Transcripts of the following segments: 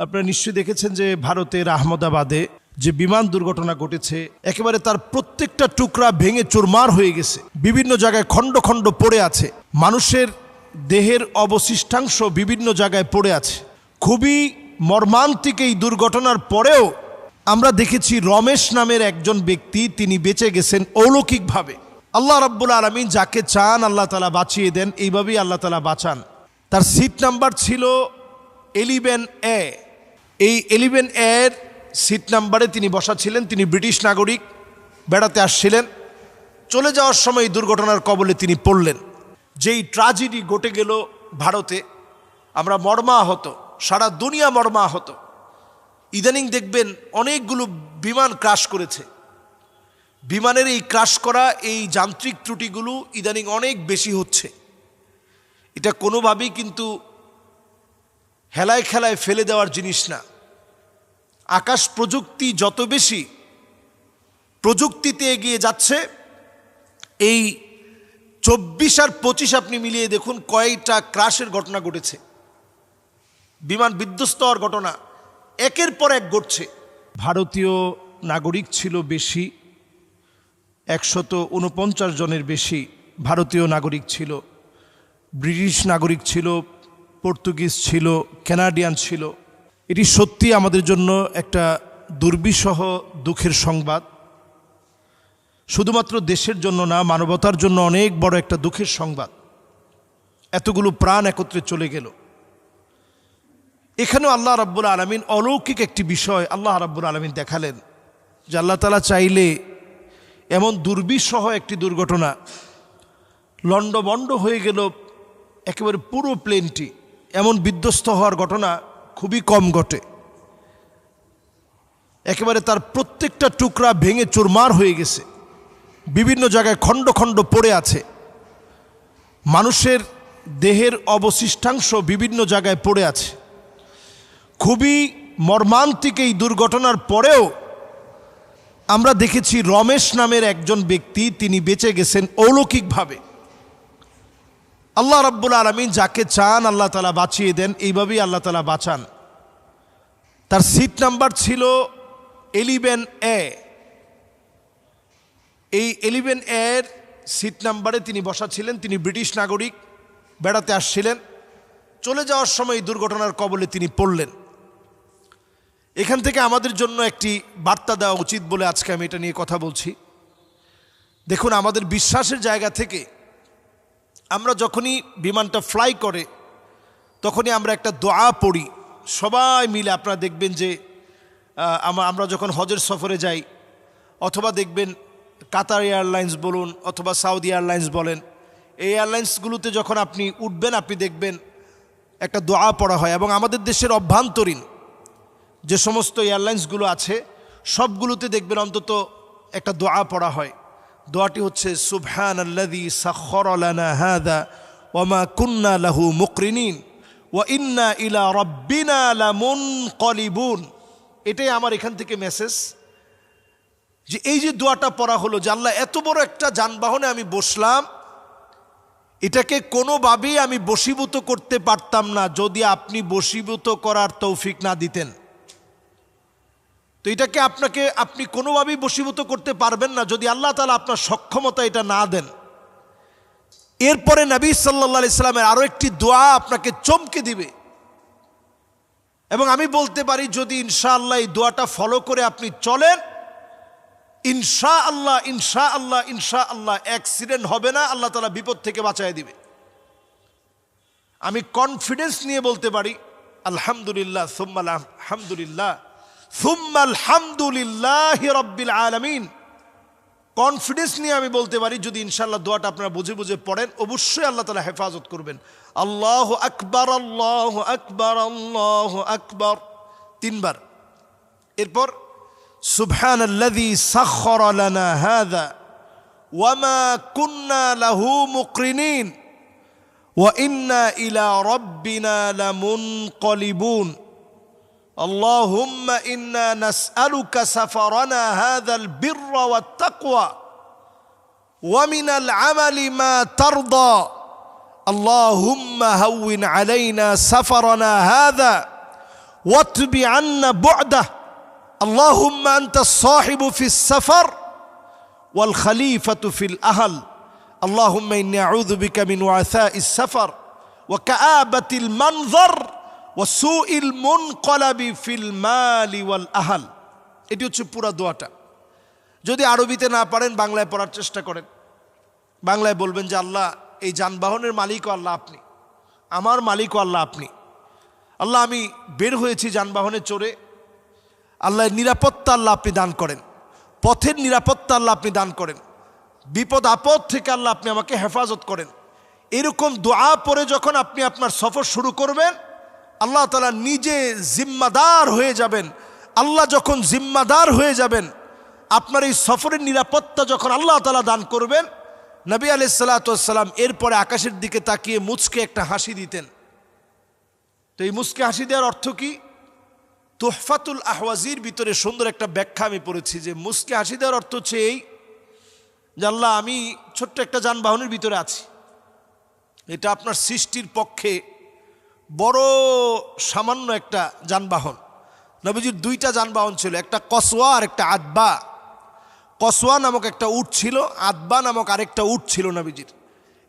আপনারা নিশ্চয়ই দেখেছেন যে ভারতের আহমদাবাদে যে বিমান দুর্ঘটনা ঘটেছে, একেবারে তার প্রত্যেকটা টুকরা ভেঙে চুরমার হয়ে গেছে। বিভিন্ন জায়গায় খণ্ড খণ্ড পড়ে আছে। মানুষের দেহের অবশিষ্টাংশ বিভিন্ন জায়গায় পড়ে আছে। খুবই মর্মান্তিক এই দুর্ঘটনার পরেও আমরা দেখেছি রমেশ নামের একজন ব্যক্তি, তিনি বেঁচে গেছেন অলৌকিকভাবে। আল্লাহ রাব্বুল আলমিন যাকে চান আল্লাহ তালা বাঁচিয়ে দেন, এইভাবেই আল্লাহ তালা বাঁচান। তার সিট নাম্বার ছিল এলিভেন এ এই এলিভেন এর সিট নাম্বারে তিনি বসা ছিলেন, তিনি ব্রিটিশ নাগরিক, বেড়াতে আসছিলেন। চলে যাওয়ার সময় দুর্ঘটনার কবলে তিনি পড়লেন। যেই ট্রাজেডি ঘটে গেল ভারতে, আমরা মর্মা মর্মাহত, সারা দুনিয়া মর্মা মর্মাহত। ইদানিং দেখবেন অনেকগুলো বিমান ক্রাশ করেছে। বিমানের এই ক্রাশ করা, এই যান্ত্রিক ত্রুটিগুলো ইদানিং অনেক বেশি হচ্ছে। এটা কোনোভাবেই কিন্তু হেলায় খেলায় ফেলে দেওয়ার জিনিস না। আকাশ প্রযুক্তি যত বেশি প্রযুক্তিতে এগিয়ে যাচ্ছে, এই চব্বিশ আর পঁচিশ আপনি মিলিয়ে দেখুন কয়টা ক্রাশের ঘটনা ঘটেছে। বিমান বিধ্বস্ত হওয়ার ঘটনা একের পর এক ঘটছে। ভারতীয় নাগরিক ছিল বেশি, একশত উনপঞ্চাশ জনের বেশি ভারতীয় নাগরিক ছিল, ব্রিটিশ নাগরিক ছিল পর্তুগিজ ছিল, কানাডিয়ান ছিল। এটি সত্যি আমাদের জন্য একটা দুর্বিষহ দুঃখের সংবাদ। শুধুমাত্র দেশের জন্য না, মানবতার জন্য অনেক বড় একটা দুঃখের সংবাদ। এতগুলো প্রাণ একত্রে চলে গেল। এখানেও আল্লাহ রাব্বুল আলমিন অলৌকিক একটি বিষয় আল্লাহ রাব্বুল আলমিন দেখালেন, যে আল্লাহ তালা চাইলে এমন দুর্বিষহ একটি দুর্ঘটনা লণ্ডবণ্ড হয়ে গেল একেবারে পুরো প্লেনটি এমন বিধ্বস্ত হওয়ার ঘটনা খুবই কম ঘটে। একেবারে তার প্রত্যেকটা টুকরা ভেঙে চুরমার হয়ে গেছে। বিভিন্ন জায়গায় খণ্ড খণ্ড পড়ে আছে। মানুষের দেহের অবশিষ্টাংশ বিভিন্ন জায়গায় পড়ে আছে। খুবই মর্মান্তিক এই দুর্ঘটনার পরেও আমরা দেখেছি রমেশ নামের একজন ব্যক্তি, তিনি বেঁচে গেছেন অলৌকিকভাবে। আল্লাহ রাব্বুল আলমিন যাকে চান আল্লাহ তালা বাঁচিয়ে দেন, এইভাবেই আল্লাহ তালা বাঁচান। তার সিট নাম্বার ছিল এলিভেন এ এই এলিভেন এর সিট নাম্বারে তিনি বসা ছিলেন, তিনি ব্রিটিশ নাগরিক, বেড়াতে আসছিলেন। চলে যাওয়ার সময় দুর্ঘটনার কবলে তিনি পড়লেন। এখান থেকে আমাদের জন্য একটি বার্তা দেওয়া উচিত বলে আজকে আমি এটা নিয়ে কথা বলছি। দেখুন, আমাদের বিশ্বাসের জায়গা থেকে আমরা যখনই বিমানটা ফ্লাই করে, তখনই আমরা একটা দোয়া পড়ি। সবাই মিলে আপনারা দেখবেন যে আমা- আমরা যখন হজের সফরে যাই, অথবা দেখবেন কাতার এয়ারলাইন্স বলুন অথবা সাউদি এয়ারলাইন্স বলেন, এই এয়ারলাইন্সগুলোতে যখন আপনি উঠবেন, আপনি দেখবেন একটা দোয়া পড়া হয়। এবং আমাদের দেশের অভ্যন্তরীণ যে সমস্ত এয়ারলাইন্সগুলো আছে, সবগুলোতে দেখবেন অন্তত একটা দোয়া পড়া হয়। দোয়াটি হচ্ছে সুবহান আল্লাদি সাখরানা হাদা ওয়ামা কুন্না লাহু মুকরিনিন ওয়া ইন্না ইলা রব্বিনা লামুন কলিবুন এটাই আমার এখান থেকে মেসেজ যে এই যে দোয়াটা পড়া হলো যে আল্লাহ এত বড় একটা যানবাহনে আমি বসলাম, এটাকে কোনোভাবেই আমি বশীভূত করতে পারতাম না যদি আপনি বশীভূত করার তৌফিক না দিতেন। তো এটাকে আপনাকে, আপনি কোনোভাবেই বশীভূত করতে পারবেন না যদি আল্লাহ তালা আপনার সক্ষমতা এটা না দেন। এরপরে নবী সাল্লা ইসলামের আরও একটি দোয়া আপনাকে চমকে দিবে। এবং আমি বলতে পারি, যদি ইনশাআল্লাহ এই দোয়াটা ফলো করে আপনি চলেন ইনশা আল্লাহ ইনশা আল্লাহ ইনশা আল্লাহ অ্যাক্সিডেন্ট হবে না, আল্লাহ তালা বিপদ থেকে বাঁচায় দিবে। আমি কনফিডেন্স নিয়ে বলতে পারি, আলহামদুলিল্লাহ সুম্মাল আলহামদুলিল্লাহ কনফিডেন্স নিয়ে আমি বলতে পারি, যদি ইনশাল্লাহ দোয়াটা আপনারা বুঝে বুঝে পড়েন, অবশ্যই আল্লাহ তালা হেফাজত করবেন। আল্লাহ আকবর আল্লাহ আকবর আল্লাহ আকবর। তিনবার। এরপর সুবহান ওয়ামা কুন্না লাহু ওয়া ইন্না ইলা রাব্বিনা লামুনকালিবুন। اللهم إنا نسألك سفرنا هذا البر والتقوى ومن العمل ما ترضى. اللهم هون علينا سفرنا هذا واتب عنا بعده. اللهم أنت الصاحب في السفر والخليفة في الأهل. اللهم إني أعوذ بك من وعثاء السفر وكآبة المنظر ওয়াসু ইল মন কলাবি ফিল মালি ওয়াল আহাল। এটি হচ্ছে পুরা দোয়াটা। যদি আরবিতে না পারেন, বাংলায় পড়ার চেষ্টা করেন। বাংলায় বলবেন যে, আল্লাহ, এই যানবাহনের মালিকও আল্লাহ আপনি। আমার মালিকও আল্লাহ আপনি। আল্লাহ, আমি বের হয়েছি যানবাহনে চড়ে আল্লাহ নিরাপত্তা আল্লাহ আপনি দান করেন। পথের নিরাপত্তা আল্লাহ আপনি দান করেন। বিপদ, আপদ থেকে আল্লাহ আপনি আমাকে হেফাজত করেন। এরকম দোয়া পরে যখন আপনি আপনার সফর শুরু করবেন আল্লাহ তালা নিজে জিম্মাদার হয়ে যাবেন। আল্লাহ যখন জিম্মাদার হয়ে যাবেন, আপনার এই সফরের নিরাপত্তা যখন আল্লাহ তালা দান করবেন, নবী আলাইসাল্লাতাম এরপরে আকাশের দিকে তাকিয়ে মুচকে একটা হাসি দিতেন। তো এই মুচকে হাসি দেওয়ার অর্থ কি? তোহফাতুল আহওয়াজির ভিতরে সুন্দর একটা ব্যাখ্যা আমি পড়েছি যে মুসকে হাসি দেওয়ার অর্থ হচ্ছে এই যে আল্লাহ আমি ছোট্ট একটা যানবাহনের ভিতরে আছি। এটা আপনার সৃষ্টির পক্ষে বড় সামান্য একটা যানবাহন। নবীজির দুইটা যানবাহন ছিল, একটা কসোয়া আর একটা আদবা। কসোয়া নামক একটা উট ছিল, আদবা নামক আরেকটা উট ছিল নবীজির।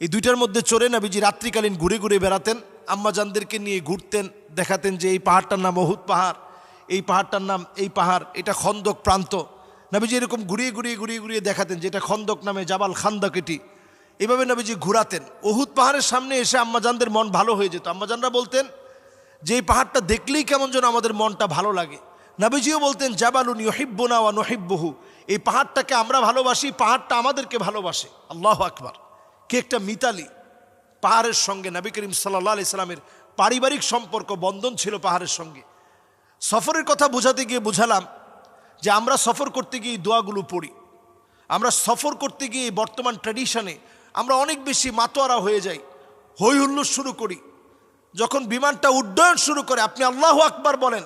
এই দুইটার মধ্যে চড়ে নবীজি রাত্রিকালীন ঘুরে ঘুরে বেড়াতেন আম্মাজানদেরকে নিয়ে ঘুরতেন, দেখাতেন যে এই পাহাড়টার নাম অহুদ পাহাড়, এই পাহাড়টার নাম এই পাহাড়, এটা খন্দক প্রান্ত। নবীজি এরকম ঘুরিয়ে ঘুরিয়ে ঘুরিয়ে ঘুরিয়ে দেখাতেন যে এটা খন্দক নামে জাবাল খান্দক এটি। এভাবে নবীজি ঘুরাতেন। অহুদ পাহাড়ের সামনে এসে আম্মাজানদের মন ভালো হয়ে যেত। আম্মাজানরা বলতেন, যে এই পাহাড়টা দেখলেই কেমন যেন আমাদের মনটা ভালো লাগে। নাবিজিও বলতেন, জাবালুন ইহিব্বনা ওয়া নহিব্বহু। এই পাহাড়টাকে আমরা ভালোবাসি, পাহাড়টা আমাদেরকে ভালোবাসে। আল্লাহ আকবার। কে একটা মিতালি। পাহাড়ের সঙ্গে নবী করিম সাল্লাহ আলি পারিবারিক সম্পর্ক বন্ধন ছিল পাহাড়ের সঙ্গে। সফরের কথা বোঝাতে গিয়ে বুঝালাম যে আমরা সফর করতে গিয়ে দোয়াগুলো পড়ি। আমরা সফর করতে গিয়ে বর্তমান ট্র্যাডিশনে আমরা অনেক বেশি মাতোয়ারা হয়ে যাই হই হুল্লোড় শুরু করি। যখন বিমানটা উড্ডয়ন শুরু করে, আপনি আল্লাহ আকবার বলেন,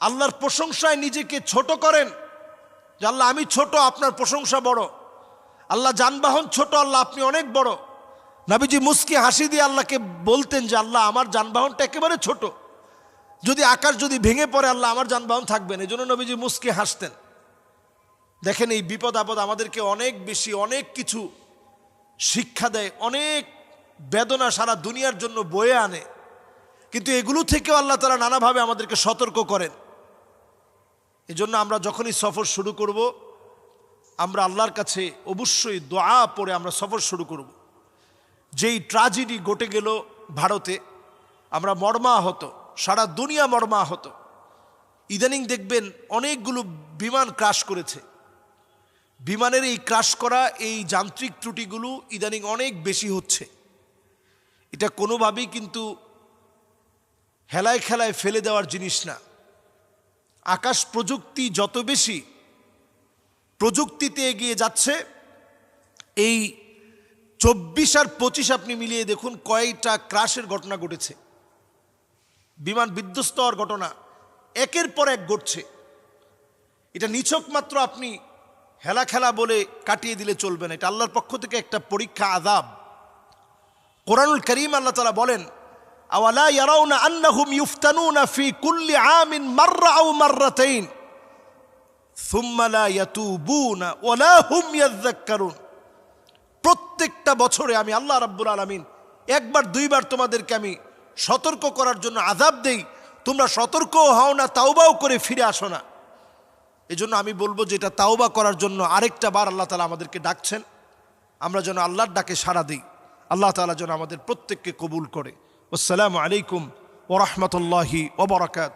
আল্লাহর প্রশংসায় নিজেকে ছোট করেন, যে আল্লাহ আমি ছোট, আপনার প্রশংসা বড়। আল্লাহ যানবাহন ছোট, আল্লাহ আপনি অনেক বড়। নাবিজি মুস্কি হাসি দিয়ে আল্লাহকে বলতেন যে, আল্লাহ আমার যানবাহনটা একেবারে ছোট। যদি আকাশ যদি ভেঙে পড়ে, আল্লাহ আমার যানবাহন থাকবেন এই জন্য নবীজি মুস্কি হাসতেন। দেখেন এই বিপদ আপদ আমাদেরকে অনেক বেশি, অনেক কিছু শিক্ষা দেয়, অনেক বেদনা সারা দুনিয়ার জন্য বয়ে আনে। কিন্তু এগুলো থেকেও আল্লাহ তারা নানাভাবে আমাদেরকে সতর্ক করেন। এজন্য আমরা যখনই সফর শুরু করব, আমরা আল্লাহর কাছে অবশ্যই দোয়া পড়ে আমরা সফর শুরু করব। যেই ট্রাজেডি ঘটে গেল ভারতে, আমরা মর্মা মর্মাহত, সারা দুনিয়া মর্মা মর্মাহত। ইদানিং দেখবেন অনেকগুলো বিমান ক্রাশ করেছে। বিমানের এই ক্রাশ করা, এই যান্ত্রিক ত্রুটিগুলো ইদানিং অনেক বেশি হচ্ছে। এটা কোনোভাবেই কিন্তু হেলায় খেলায় ফেলে দেওয়ার জিনিস না। আকাশ প্রযুক্তি যত বেশি প্রযুক্তিতে এগিয়ে যাচ্ছে, এই চব্বিশ আর পঁচিশ আপনি মিলিয়ে দেখুন কয়টা ক্রাশের ঘটনা ঘটেছে। বিমান বিধ্বস্ত হওয়ার ঘটনা, একের পর এক ঘটছে। এটা নিছক মাত্র আপনি হেলা খেলা বলে কাটিয়ে দিলে চলবে না। এটা আল্লাহর পক্ষ থেকে একটা পরীক্ষা আদাব কোরআনুল করিম আল্লাহ তালা বলেন ফি কুল্লি সুম্মা হুম প্রত্যেকটা বছরে আমি আল্লাহ রাব্বুল আলামিন একবার, দুইবার তোমাদেরকে আমি সতর্ক করার জন্য আজাব দেই। তোমরা সতর্কও হও না, তাওবাও করে ফিরে আসো না। এজন্য আমি বলব যে এটা তাওবা করার জন্য আরেকটা বার আল্লাহ তালা আমাদেরকে ডাকছেন। আমরা যেন আল্লাহর ডাকে সাড়া দিই। আল্লাহ তালা যেন আমাদের প্রত্যেককে কবুল করে। আসসালামু আলাইকুম ওরহমতুল্লাহি ওবরাকাত